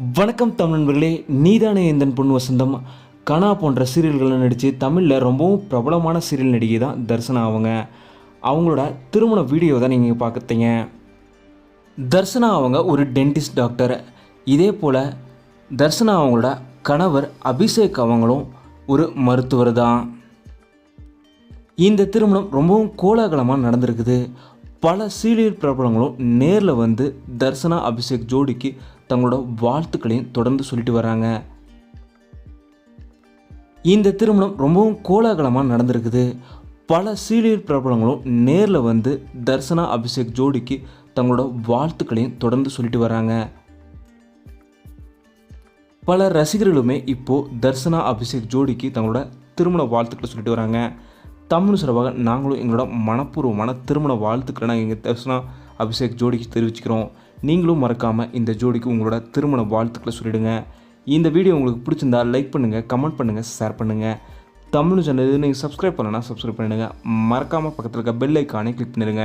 வணக்கம் தமிழ் நண்பர்களே நீதானே எந்தன் பொன் வசந்தம்? கனா போன்ற சீரியல்களில் நடித்து தமிழில் ரொம்பவும் பிரபலமான சீரியல் நடிகை தான் தர்சனா அவங்க. அவங்களோட திருமண வீடியோ தான் நீங்கள் பார்க்குறீங்க தர்சனா அவங்க ஒரு டென்டிஸ்ட் டாக்டர். இதே போல் தர்சனா அவங்களோட கணவர் அபிஷேக் அவங்களும் ஒரு மருத்துவர் தான். இந்த திருமணம் ரொம்பவும் கோலாகலமாக நடந்திருக்குது. பல சீரியல் பிரபலங்களும் நேரில் வந்து தர்சனா அபிஷேக் ஜோடிக்கு தங்களோட வாழ்த்துக்களையும் தொடர்ந்து சொல்லிட்டு வராங்க. இந்த திருமணம் ரொம்பவும் கோலாகலமாக நடந்திருக்குது. பல சீரியல் பிரபலங்களும் நேரில் வந்து தர்சனா அபிஷேக் ஜோடிக்கு தங்களோட வாழ்த்துக்களையும் தொடர்ந்து சொல்லிட்டு வராங்க. பல ரசிகர்களுமே இப்போது தர்சனா அபிஷேக் ஜோடிக்கு தங்களோட திருமண வாழ்த்துக்களை சொல்லிட்டு வராங்க. தமிழ் சிறப்பாக நாங்களும் எங்களோட மனப்பூர்வமான திருமண வாழ்த்துக்களை நாங்கள் எங்கள் தர்சனா அபிஷேக் ஜோடிக்கு தெரிவிச்சுக்கிறோம். நீங்களும் மறக்காமல் இந்த ஜோடிக்கு உங்களோட திருமண வாழ்த்துக்களை சொல்லிடுங்க. இந்த வீடியோ உங்களுக்கு பிடிச்சிருந்தா லைக் பண்ணுங்கள் கமெண்ட் பண்ணுங்கள் ஷேர் பண்ணுங்கள் தமிழ் சேனல் நீங்கள் சப்ஸ்கிரைப் பண்ணலன்னா சப்ஸ்கிரைப் பண்ணிடுங்க. மறக்காமல் பக்கத்தில் இருக்க பெல் ஐக்கானே கிளிக் பண்ணிடுங்க.